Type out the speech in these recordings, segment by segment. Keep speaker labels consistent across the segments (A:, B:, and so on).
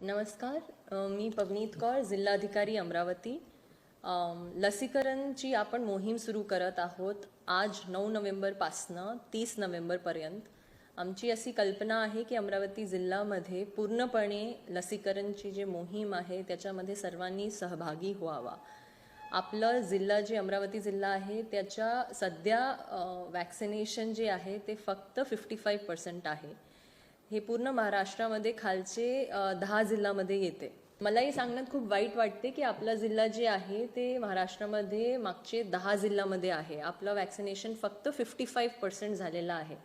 A: नमस्कार. मी पवनीत कौर जिल्हाधिकारी अमरावती. लसीकरणची आपण मोहीम सुरू करत आहोत आज नऊ नोव्हेंबरपासनं तीस नोव्हेंबरपर्यंत आमची अशी कल्पना आहे की अमरावती जिल्ह्यामध्ये पूर्णपणे लसीकरणची जी मोहीम आहे त्याच्यामध्ये सर्वांनी सहभागी व्हावा. आपलं जिल्हा जे अमरावती जिल्हा आहे त्याच्या सध्या वॅक्सिनेशन जे आहे ते फक्त फिफ्टी फाईव्ह पर्सेंट आहे. हे पूर्ण महाराष्ट्रामध्ये खालचे दहा जिल्ह्यामध्ये येते. मला हे सांगण्यात खूप वाईट वाटते की आपला जिल्हा जे आहे ते महाराष्ट्रामध्ये मागचे दहा जिल्ह्यामध्ये आहे. आपलं वॅक्सिनेशन फक्त फिफ्टी फाईव्ह पर्सेंट झालेलं आहे.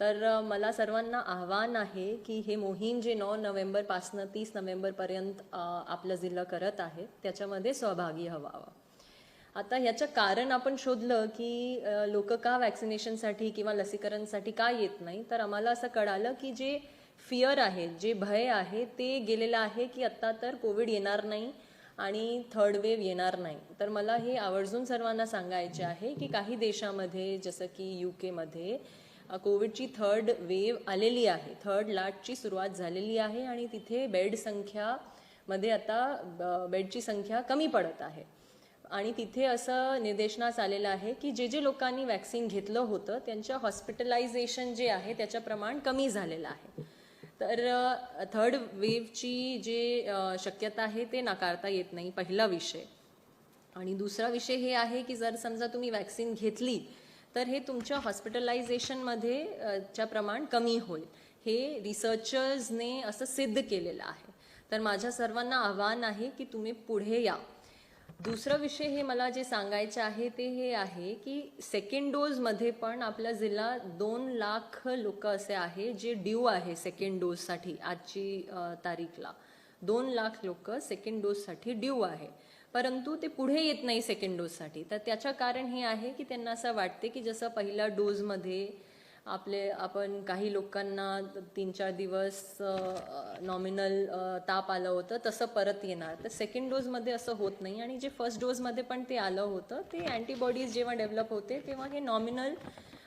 A: तर मला सर्वांना आव्हान आहे की हे मोहीम जे नऊ नोव्हेंबरपासनं तीस नोव्हेंबरपर्यंत आपला जिल्हा करत आहे त्याच्यामध्ये सहभागी हवावा आता ह्याचं कारण आपण शोधलं की लोक का वॅक्सिनेशनसाठी किंवा लसीकरणसाठी का येत नाही? तर आम्हाला असं कळालं की जे फिअर आहे जे भय आहे ते गेलेलं आहे की आत्ता तर कोविड येणार नाही आणि थर्ड वेव्ह येणार नाही. तर मला हे आवर्जून सर्वांना सांगायचे आहे की काही देशामध्ये जसं की यू केमध्ये कोविडची थर्ड वेव्ह आलेली आहे. थर्ड लाटची सुरुवात झालेली आहे आणि तिथे बेड संख्यामध्ये आता बेडची संख्या कमी पडत आहे. आणि तिथे असं निर्देशनास आलेलं आहे की जे जे लोकांनी वॅक्सिन घेतलं होतं त्यांच्या हॉस्पिटलायझेशन जे आहे त्याचं प्रमाण कमी झालेलं आहे. तर थर्ड वेव्हची जे शक्यता आहे ते नाकारता येत नाही पहिला विषय. आणि दुसरा विषय हे आहे की जर समजा तुम्ही वॅक्सिन घेतली तर हे तुमच्या हॉस्पिटलायझेशनमध्ये च्या प्रमाण कमी होईल. हे रिसर्चर्सने असं सिद्ध केलेलं आहे. तर माझ्या सर्वांना आव्हान आहे की तुम्ही पुढे या. दुसरा विषय हे मला जे सांगायचे आहे ते हे आहे की सेकंड डोजमध्ये पण आपला जिल्हा दोन लाख लोक असे आहे जे ड्यू आहे सेकंड डोजसाठी आजची तारीखला. दोन लाख लोक सेकंड डोजसाठी ड्यू आहे. परंतु ते पुढे येत नाही सेकंड डोजसाठी तर त्याचं कारण हे आहे की त्यांना असं वाटते की जसं पहिल्या डोजमध्ये आपले आपण काही लोकांना तीन चार दिवस नॉमिनल ताप आलं होतं तसं परत येणार. तर सेकंड डोजमध्ये असं होत नाही आणि जे फर्स्ट डोजमध्ये पण ते आलं होतं ते अँटीबॉडीज जेव्हा डेव्हलप होते तेव्हा हे नॉमिनल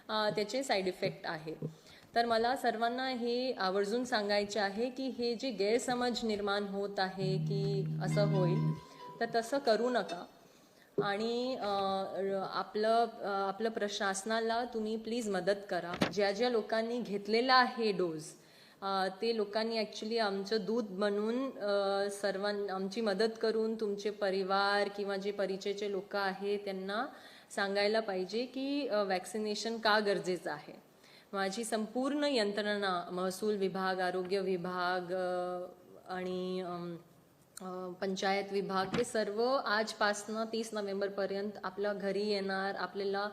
A: त्याचे साईड इफेक्ट आहे. तर मला सर्वांना हे आवर्जून सांगायचे आहे की हे जे गैरसमज निर्माण होत आहे की असं होईल तर तसं करू नका. आणि आपलं आपलं प्रशासनाला तुम्ही प्लीज मदत करा. ज्या ज्या लोकांनी घेतलेला आहे डोस ते लोकांनी ॲक्च्युली आमचं दूध बनवून सर्वां आमची मदत करून तुमचे परिवार किंवा जे परिचयचे लोक आहे त्यांना सांगायला पाहिजे की वॅक्सिनेशन का गरजेचं आहे. माझी संपूर्ण यंत्रणा महसूल विभाग आरोग्य विभाग आणि पंचायत विभाग हे सर्व आजपासनं तीस नोव्हेंबरपर्यंत आपल्या घरी येणार आपल्याला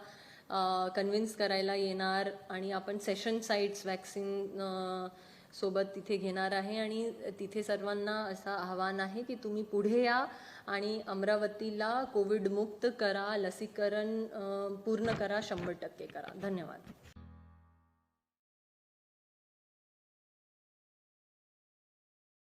A: कन्व्हिन्स करायला येणार आणि आपण सेशन साईट्स वॅक्सिन सोबत तिथे घेणार आहे आणि तिथे सर्वांना असं आव्हान आहे की तुम्ही पुढे या आणि अमरावतीला कोविडमुक्त करा लसीकरण पूर्ण करा शंभर टक्के करा. धन्यवाद.